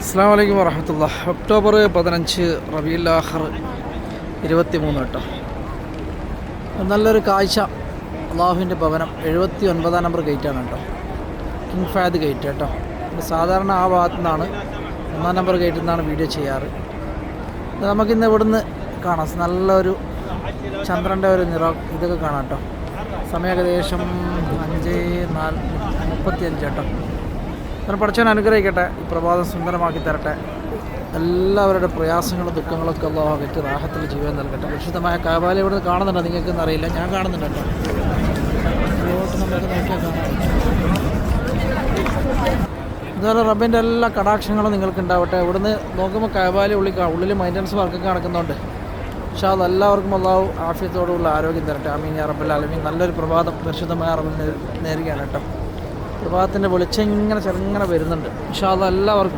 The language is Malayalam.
അസ്സാം വലൈക്കും വറഹമത്തുള്ള ഒക്ടോബർ പതിനഞ്ച് റബിയുല്ലാഹർ ഇരുപത്തി മൂന്ന് കേട്ടോ. നല്ലൊരു കാഴ്ച. അള്ളാഹുവിന്റെ ഭവനം. എഴുപത്തി ഒൻപതാം നമ്പർ ഗേറ്റാണ് കേട്ടോ. കിങ് ഫാദ് ഗേറ്റ് കേട്ടോ. സാധാരണ ആ ഭാഗത്തു നിന്നാണ് ഒന്നാം നമ്പർ ഗേറ്റിൽ നിന്നാണ് വീഡിയോ ചെയ്യാറ്. നമുക്കിന്ന് നമുക്കിന്ന് ഇവിടുന്ന് കാണാം. നല്ലൊരു ചന്ദ്രന്റെ ഒരു നിറം ഇതൊക്കെ കാണാം കേട്ടോ. സമയം ഏകദേശം അഞ്ച് നാല് മുപ്പത്തി അഞ്ച് കേട്ടോ. അങ്ങനെ പഠിച്ചവൻ അനുഗ്രഹിക്കട്ടെ ഈ പ്രഭാതം സുന്ദരമാക്കി തരട്ടെ. എല്ലാവരുടെ പ്രയാസങ്ങളും ദുഃഖങ്ങളൊക്കെ അള്ളാഹു വ്യക്തി ദാഹത്തിൽ ജീവൻ നൽകട്ടെ. വിശുദ്ധമായ കാവാലി ഇവിടെ കാണുന്നുണ്ടോ നിങ്ങൾക്കൊന്നും അറിയില്ല. ഞാൻ കാണുന്നുണ്ട്? ഇതുപോലെ റബ്ബിന്റെ എല്ലാ കടാക്ഷങ്ങളും നിങ്ങൾക്ക് ഉണ്ടാവട്ടെ ഇവിടുന്ന് നോക്കുമ്പോൾ കാബാല ഉള്ളിൽ ഉള്ളിൽ മെയിന്റനൻസ് വർക്കൊക്കെ നടക്കുന്നുണ്ട്. പക്ഷേ അത് എല്ലാവർക്കും അള്ളാഹു ആഫ്യത്തോടുള്ള ആരോഗ്യം തരട്ടെ. അമീൻ യാ ആലമീൻ. നല്ലൊരു പ്രഭാതം പരിശുദ്ധമായ റബ്ബിൽ നേരുകയാണ് കേട്ടോ. പ്രഭാതത്തിന്റെ വെളിച്ചം ഇങ്ങനെ ചെറുങ്ങനെ വരുന്നുണ്ട്. പക്ഷേ അത് എല്ലാവർക്കും